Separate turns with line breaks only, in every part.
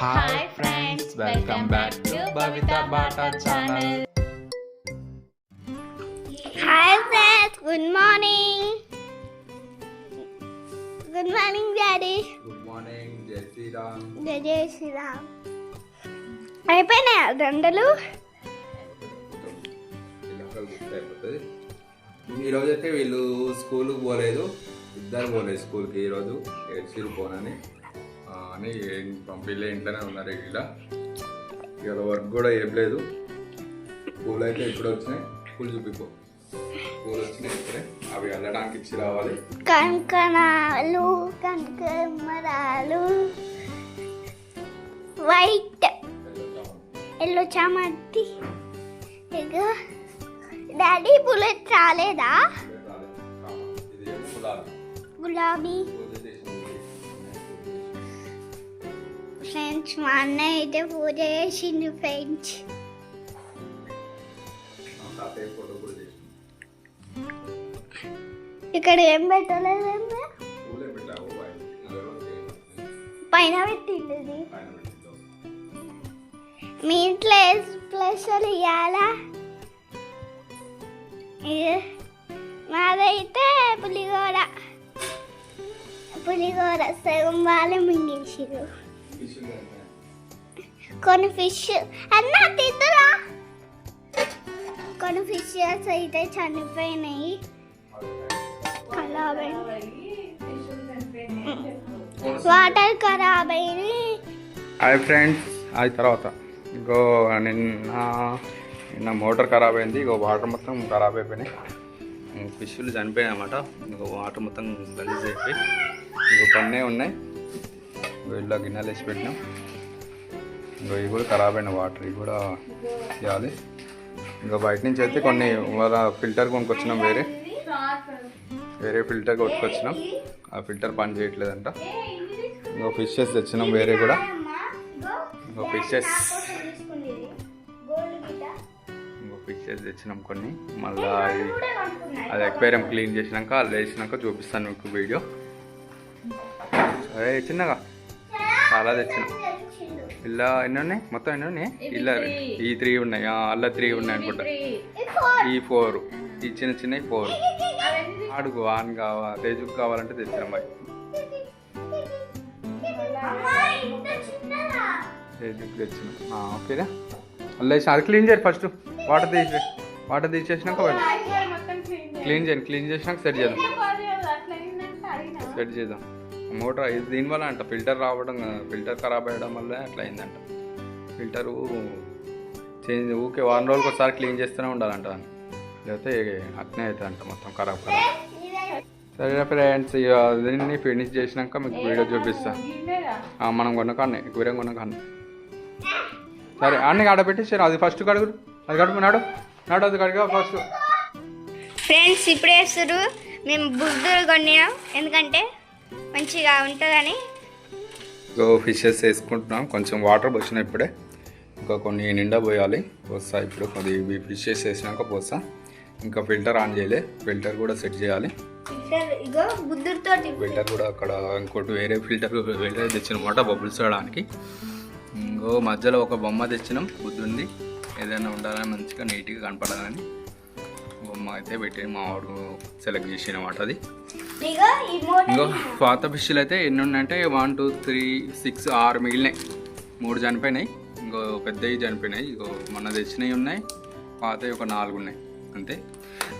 Hi friends welcome back to Bata channel
hi friends good morning good morning daddy
good morning జై శ్రీరామ్
జయ శ్రీరామ్ అయిపోయినాయా దండలు?
ఈరోజు అయితే వీళ్ళు స్కూల్కి పోలేదు. ఇద్దరు పోలేదు స్కూల్కి ఈరోజు. ఏడ్చిరు పోనని. ఆ, అని ఏం పంపిలే ఇంట్లోనే ఉన్నారు ఇలా ఇవాళ వర్క్ కూడా ఏం లేదు. పూలు అయితే ఇప్పుడు వచ్చినాయి. పూలు చూపిపో. పూలు వచ్చినాయి ఇప్పుడే. అవి వెళ్ళడానికి ఇచ్చి రావాలి.
కంకణాలు కంకమరాలు వైట్ ఎల్లో చామంతి. ఇక డాడీ బుల్లెట్ రాలేదా?
గులాబీ.
ఫ్రెండ్స్ మా అన్నయ్య అయితే పూజ చేసిండు ఫ్రెండ్స్. ఇక్కడ ఏం
పెట్టలేదు
పైన
పెట్టింది
మీ ఇంట్లో స్పెషల్ ఇవ్వాలా మాదైతే పులిగోర పులిగోర సగం వాళ్ళే మింగేసిరు కొన్ని ఫిష్ అన్న తిద్దురా కొన్ని ఫిషెస్ అయితే చనిపోయినాయి ఖరాబ్ వాటర్ ఖరాబ్ అయింది
హాయ్ ఫ్రెండ్స్ అది తర్వాత. ఇంకో నిన్న నిన్న మోటార్ ఖరాబ్ అయింది. ఇంకో వాటర్ మొత్తం ఖరాబ్ అయిపోయినాయి. ఫిష్లు చనిపోయాయి అన్నమాట ఇంకో వాటర్ మొత్తం గలీజ్ అయిపోయి. ఇంకో పన్నే ఉన్నాయి. ఇలా గిన్నెలు వేసి పెట్టినాం. ఇంకో ఇవి కూడా ఖరాబ్ అయిన వాటర్ ఇవి కూడా చేయాలి ఇంకా బయట నుంచి అయితే కొన్ని వాళ్ళ ఫిల్టర్ కొనుక్కొచ్చినాం వేరే. వేరే ఫిల్టర్ కొట్టుకొచ్చినాం ఆ ఫిల్టర్ పని చేయట్లేదంట. ఇంకో ఫిషెస్ తెచ్చినాం వేరే కూడా. ఇంకో ఫిషెస్. ఇంకో ఫిషెస్ తెచ్చినాం కొన్ని. మళ్ళీ అది అది ఎక్వేరియం క్లీన్ చేసినాక అది వేసినాక చూపిస్తాను మీకు వీడియో. సరే చిన్నగా. చాలా తెచ్చినాం. ఇలా ఎన్ని ఉన్నాయి మొత్తం ఎన్ని ఉన్నాయి ఇలా ఈ త్రీ ఉన్నాయి. అలా త్రీ ఉన్నాయి అనుకుంటా. ఈ ఫోర్ ఈ చిన్న చిన్నవి ఫోర్ ఆడుకు వాన్ కావా తేజుకు కావాలంటే తెచ్చినాం మరి. తేజుకు తెచ్చినాం. ఆ, ఓకేనా? అలా వేసి అది క్లీన్ చేయాలి ఫస్ట్ వాటర్ తీసి వాటర్ తీసేసినాక క్లీన్ చేయండి క్లీన్ చేసినాక సెట్ చేద్దాం. సెట్ చేద్దాం. మోటార్ దీనివల్ల అంట ఫిల్టర్ రావడం ఫిల్టర్ ఖరాబ్ అయ్యడం వల్ల అట్లా అయిందంట. ఫిల్టరు చేంజ్ ఊకే వారం రోజులకు ఒకసారి క్లీన్ చేస్తూనే ఉండాలంట. దాన్ని లేకపోతే అట్నే అవుతుందంట మొత్తం ఖరాబ్ ఖరాబ్. సరే ఫ్రెండ్స్ ఇక దీన్ని ఫినిష్ చేసినాక మీకు వీడియో చూపిస్తాను మనం కొనకాన్ని కూర కొనకాన్ని సరే అన్ని ఆడ పెట్టేసారు అది ఫస్ట్ కడుగు అది కడుగు నాడు నాడు అది కడుగు ఫస్ట్
ఫ్రెండ్స్ ఇప్పుడు వేస్తారు మేము బుద్ధులు కొన్నాం. ఎందుకంటే మంచిగా ఉంటుందని.
సో ఫిషెస్ వేసుకుంటున్నాం. కొంచెం వాటర్ పోసిన ఇప్పుడే. ఇంకా కొన్ని నిండా పోయాలి. పోస్తా ఇప్పుడు కొద్ది ఇవి ఫిషెస్ వేసినాక పోస్తా. ఇంకా ఫిల్టర్ ఆన్ చేయలే. ఫిల్టర్ కూడా సెట్ చేయాలి. ఫిల్టర్ కూడా అక్కడ ఇంకోటి వేరే ఫిల్టర్ ఫిల్టర్ తెచ్చినమాట బబుల్స్ వేయడానికి ఇంకో మధ్యలో ఒక బొమ్మ తెచ్చినాం. బుద్ధుంది ఏదైనా ఉండాలని మంచిగా నీట్గా కనపడాలని. బొమ్మ అయితే పెట్టి మా వాడు సెలెక్ట్ చేసినమాట అది. ఇంకో పాత ఫిష్లు అయితే ఎన్ని ఉన్నాయంటే వన్ టూ త్రీ సిక్స్ ఆరు మిగిలినాయి. మూడు చనిపోయినాయి. ఇంకో పెద్దవి చనిపోయినాయి. ఇంకో మొన్న తెచ్చినవి ఉన్నాయి. పాతవి ఒక నాలుగు ఉన్నాయి. అంతే.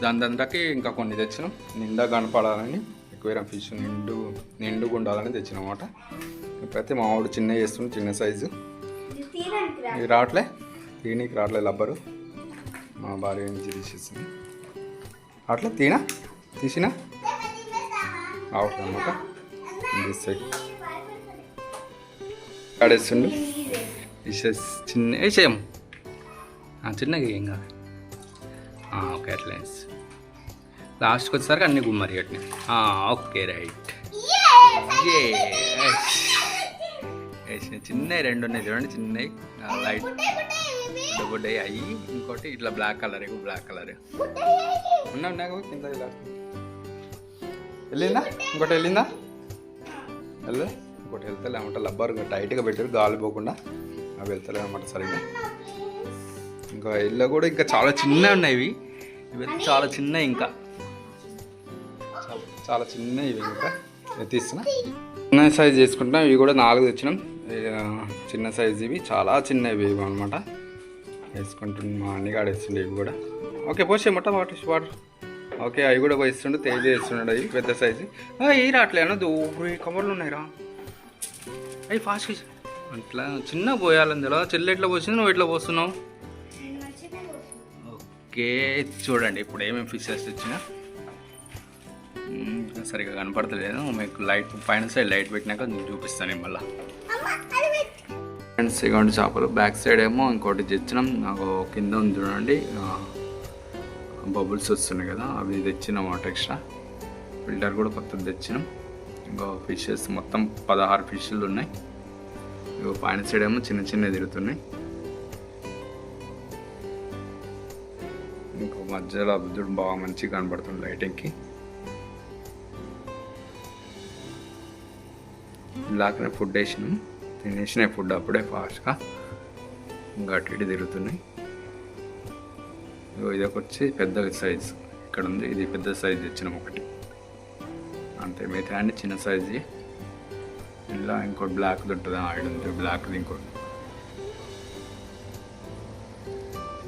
దాని దాంట్లోకి ఇంకా కొన్ని తెచ్చినాం. నిండా కనపడాలని ఎక్కువ ఫిష్ నిండు నిండుగా ఉండాలని తెచ్చినాం అనమాట ఇప్పుడైతే మా వాడు చిన్న చేస్తుంది చిన్న సైజు. ఇది రావట్లే? తీనికి రావట్లే లబ్బరు. మా భార్య నుంచి తీసేసింది. అట్లా తీనా తీసినా? రావట్లే అన్నమాట తీస్తాయి కాడేస్తుండు తీసేసి చిన్న వేసేయం చిన్నగా ఏం కాదు. ఓకే అట్లా లాస్ట్కి వచ్చేసరికి అన్ని గుమ్మరి కట్టినాయి. Okay right. వేసిన చిన్నవి రెండు ఉన్నాయి చూడండి చిన్నవి. లైట్ బుడ్డయి అయ్యి ఇంకోటి ఇట్లా బ్లాక్ కలర్ బ్లాక్ కలర్ ఉన్నా ఉన్నా కింద ఇలా వెళ్ళిందా? ఇంకోటి వెళ్ళిందా? వెళ్ళు. ఇంకోటి వెళ్తలే అనమాట లబ్బర్ టైట్గా పెట్టారు గాలి పోకుండా. అవి వెళ్తలే అనమాట సరిగ్గా. ఇంకా ఇళ్ళ కూడా ఇంకా చాలా చిన్నవి ఉన్నాయి ఇవి. ఇవి అయితే చాలా చిన్నవి ఇంకా. చాలా చిన్నవి ఇవి ఇంకా. తీస్తున్నా. చిన్న సైజ్ చేసుకుంటున్నాం. ఇవి కూడా నాలుగు తెచ్చినాం. చిన్న సైజ్ ఇవి. చాలా చిన్నవి ఇవి అనమాట వేసుకుంటున్నాం. మా అన్నగాడు వేస్తుండే ఇవి కూడా. ఓకే పోసే మొట్ట వాటర్ వాటర్ ఓకే అవి కూడా పోయిస్తుండే తేజ వేస్తున్నాడు అవి పెద్ద సైజు అవి రావట్లేను దూరి కవర్లు ఉన్నాయిరా. అవి ఫాస్ట్ అట్లా చిన్న పోయాలని తెలియదు చెల్లి ఎట్లా పోసింది నువ్వు ఎట్లా పోస్తున్నావు? ఓకే చూడండి ఇప్పుడు ఏమేమి ఫిషెస్ వచ్చినా సరిగా కనపడతలేదు. మీకు లైట్ పైన సైడ్ లైట్ పెట్టినాక నేను చూపిస్తాను నేను మళ్ళీ ఫ్రెండ్స్ ఇగోండి చేపలు. బ్యాక్ సైడ్ ఏమో ఇంకోటి తెచ్చినాం. నాకు కింద ఉంది చూడండి. బబుల్స్ వస్తున్నాయి కదా అవి తెచ్చినాం అన్నమాట ఎక్స్ట్రా ఫిల్టర్ కూడా కొత్తది తెచ్చినాం. ఇంకో ఫిషెస్ మొత్తం పదహారు ఫిష్లు ఉన్నాయి. ఇంకో పైన సైడ్ ఏమో చిన్న చిన్న తిరుగుతున్నాయి. ఇంకో మధ్యలో అబ్దుడు బాగా మంచిగా కనబడుతుంది లైటింగ్కి ఇలాగనే ఫుడ్ వేసినాం. తినేసినాయి ఫుడ్ అప్పుడే ఫాస్ట్గా ఇంకా అటు ఇటు తిరుగుతున్నాయి. ఇది వచ్చి పెద్ద సైజ్ ఇక్కడ ఉంది ఇది పెద్ద సైజ్ ఇచ్చిన ఒకటి. అంతే మిగతా అన్ని చిన్న సైజ్ ఇలా ఇంకోటి బ్లాక్ది ఉంటుంది ఆయిల్ ఉంది. బ్లాక్ది ఇంకోటి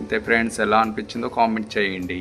అంతే ఫ్రెండ్స్ ఎలా అనిపించిందో కామెంట్ చేయండి.